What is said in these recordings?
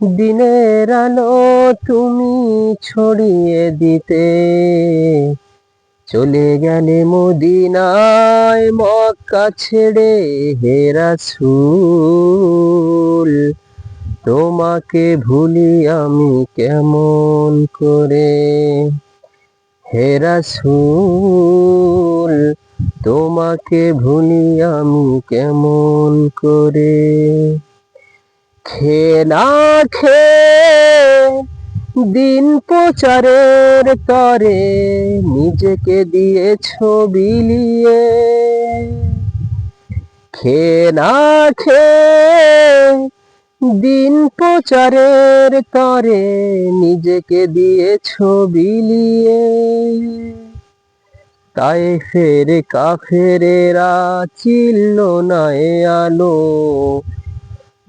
দিনের আলো তুমি ছড়িয়ে দিতে। চলে গেলে মদিনায় মক্কা ছেড়ে হে রাসূল, তোমাকে ভুলি আমি কেমন করে? হে রাসূল, তোমাকে ভুলি আমি কেমন করে? খেলা খে, দিন প্রচারের তরে নিজেকে দিয়েছ বিলিয়ে খে না খে, দিন প্রচারের তরে নিজেকে দিয়েছ বিলিয়ে তাই ফের কাফেরেরা চিল্ল না এ আলো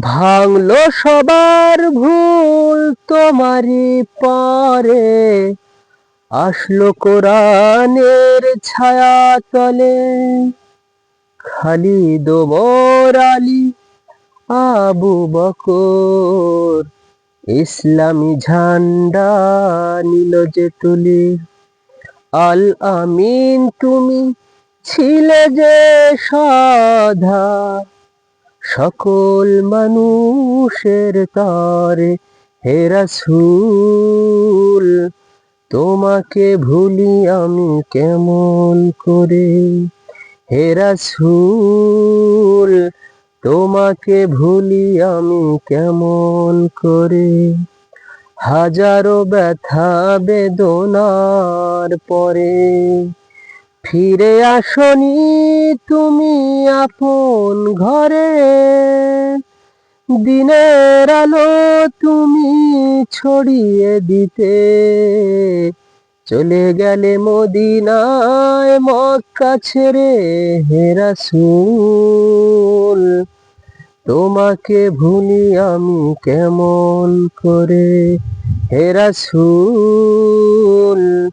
ভাঙলো সবার ভুল তোমারই পরে। আসলো কোরআনের ছায়া তলে খালি ওমর আলী, আবু বকর। ইসলামী ঝান্ডা নিল যে তুলি। আল আমিন তুমি ছিলে যে সাধা। সকল মানুষের তারে হে রাসূল, তোমাকে ভুলি আমি কেমন করে? হে রাসূল, তোমাকে ভুলি আমি কেমন করে? হাজারো ব্যথা বেদনার পরে ফিরে আসনি তুমি আপন ঘরে। দিনের আলো তুমি ছড়িয়ে দিতে। চলে গেলে মদিনায় মক্কা ছেড়ে হে রাসূল, তোমাকে ভুলি আমি কেমন করে? হে রাসূল